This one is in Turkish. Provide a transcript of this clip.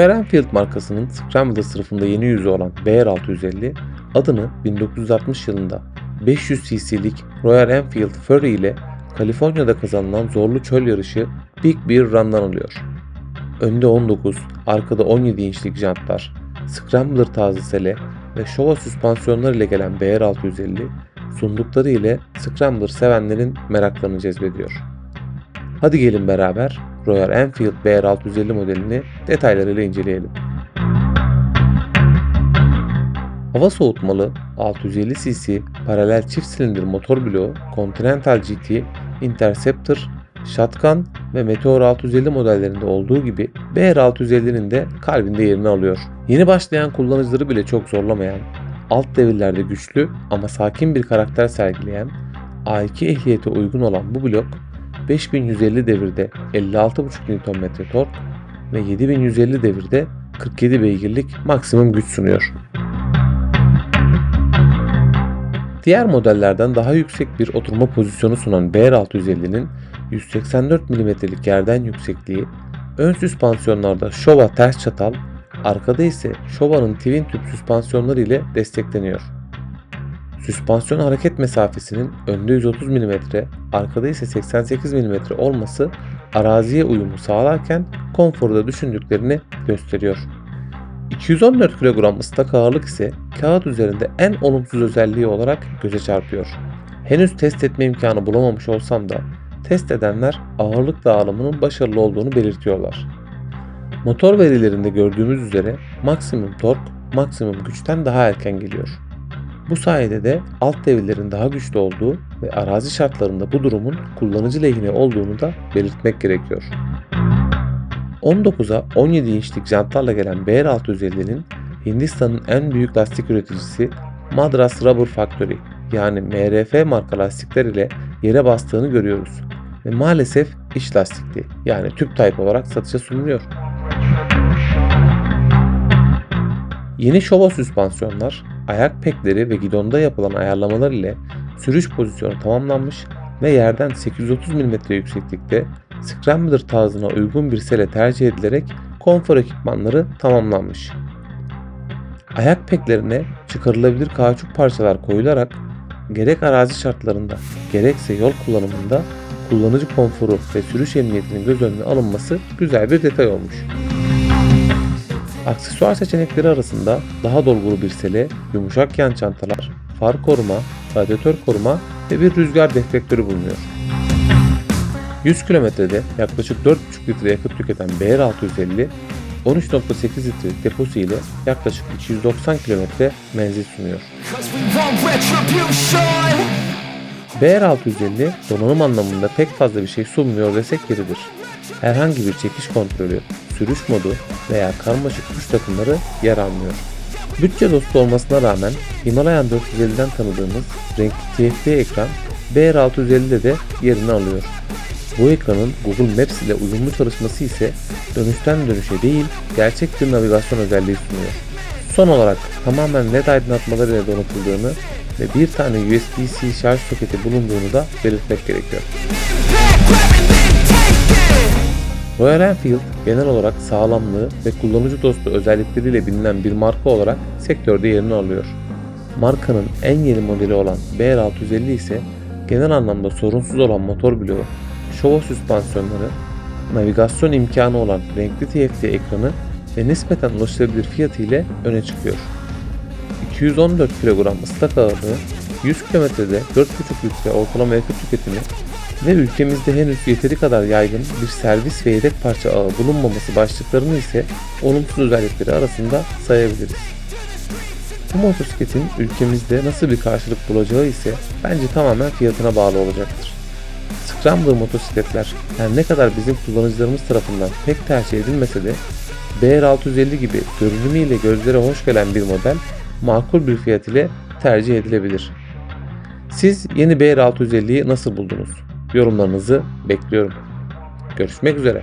Enfield markasının Scrambler sınıfında yeni yüzü olan BR650 adını 1960 yılında 500 cc'lik Royal Enfield Fury ile Kaliforniya'da kazanılan zorlu çöl yarışı Big Bear Run'dan alıyor. Önde 19, arkada 17 inçlik jantlar, Scrambler tarzı sele ve Showa süspansiyonlar ile gelen BR650 sundukları ile Scrambler sevenlerin meraklarını cezbediyor. Hadi gelin beraber Royal Enfield BR650 modelini detaylarıyla inceleyelim. Hava soğutmalı 650 cc paralel çift silindir motor bloğu Continental GT, Interceptor, Shotgun ve Meteor 650 modellerinde olduğu gibi BR650'nin de kalbinde yerini alıyor. Yeni başlayan kullanıcıları bile çok zorlamayan, alt devirlerde güçlü ama sakin bir karakter sergileyen, A2 ehliyete uygun olan bu blok 5150 devirde 56,5 Nm tork ve 7150 devirde 47 beygirlik maksimum güç sunuyor. Diğer modellerden daha yüksek bir oturma pozisyonu sunan BR650'nin 184 mm'lik yerden yüksekliği, ön süspansiyonlarda Showa ters çatal, arkada ise Showa'nın twin tüp süspansiyonları ile destekleniyor. Süspansiyon hareket mesafesinin önde 130 mm, arkada ise 88 mm olması araziye uyumu sağlarken konforu da düşündüklerini gösteriyor. 214 kilogram ıslak ağırlık ise kağıt üzerinde en olumsuz özelliği olarak göze çarpıyor. Henüz test etme imkanı bulamamış olsam da test edenler ağırlık dağılımının başarılı olduğunu belirtiyorlar. Motor verilerinde gördüğümüz üzere maksimum tork maksimum güçten daha erken geliyor. Bu sayede de alt devirlerin daha güçlü olduğu ve arazi şartlarında bu durumun kullanıcı lehine olduğunu da belirtmek gerekiyor. 19'a 17 inçlik jantlarla gelen BR650'nin Hindistan'ın en büyük lastik üreticisi Madras Rubber Factory yani MRF marka lastikler ile yere bastığını görüyoruz ve maalesef iç lastikli yani tüp type olarak satışa sunuluyor. Yeni Showa süspansiyonlar, ayak pekleri ve gidonda yapılan ayarlamalar ile sürüş pozisyonu tamamlanmış ve yerden 830 mm yükseklikte Scrambler tarzına uygun bir sele tercih edilerek konfor ekipmanları tamamlanmış. Ayak peklerine çıkarılabilir kauçuk parçalar koyularak gerek arazi şartlarında gerekse yol kullanımında kullanıcı konforu ve sürüş emniyetinin göz önüne alınması güzel bir detay olmuş. Aksesuar seçenekleri arasında daha dolgulu bir sele, yumuşak yan çantalar, far koruma, radyatör koruma ve bir rüzgar deflektörü bulunuyor. 100 kilometrede yaklaşık 4,5 litre yakıt tüketen BR650 13.8 litrelik deposu ile yaklaşık 290 kilometre menzil sunuyor. BR650 donanım anlamında pek fazla bir şey sunmuyor desek yeridir. Herhangi bir çekiş kontrolü, sürüş modu veya karmaşık tuş takımları yer almıyor. Bütçe dostu olmasına rağmen Himalayan 450'den tanıdığımız renkli TFT ekran BR650'de de yerini alıyor. Bu ekranın Google Maps ile uyumlu çalışması ise dönüşten dönüşe değil gerçek bir navigasyon özelliği sunuyor. Son olarak tamamen led aydınlatmalar ile donatıldığını ve bir tane USB-C şarj soketi bulunduğunu da belirtmek gerekiyor. Royal Enfield genel olarak sağlamlığı ve kullanıcı dostu özellikleriyle bilinen bir marka olarak sektörde yerini alıyor. Markanın en yeni modeli olan BR650 ise genel anlamda sorunsuz olan motor bloğu, Showa süspansiyonları, navigasyon imkanı olan renkli TFT ekranı ve nispeten ulaşılabilir fiyatı ile öne çıkıyor. 214 kilogram ıslak ağırlığı, 100 kilometrede 4,5 litre ortalama yakıt tüketimi ve ülkemizde henüz yeteri kadar yaygın bir servis ve yedek parça ağı bulunmaması başlıklarını ise olumsuz özellikleri arasında sayabiliriz. Bu motosikletin ülkemizde nasıl bir karşılık bulacağı ise bence tamamen fiyatına bağlı olacaktır. Scrambler motosikletler her ne kadar bizim kullanıcılarımız tarafından pek tercih edilmese de BR650 gibi görünümüyle gözlere hoş gelen bir model makul bir fiyat ile tercih edilebilir. Siz yeni BR650'yi nasıl buldunuz? Yorumlarınızı bekliyorum. Görüşmek üzere.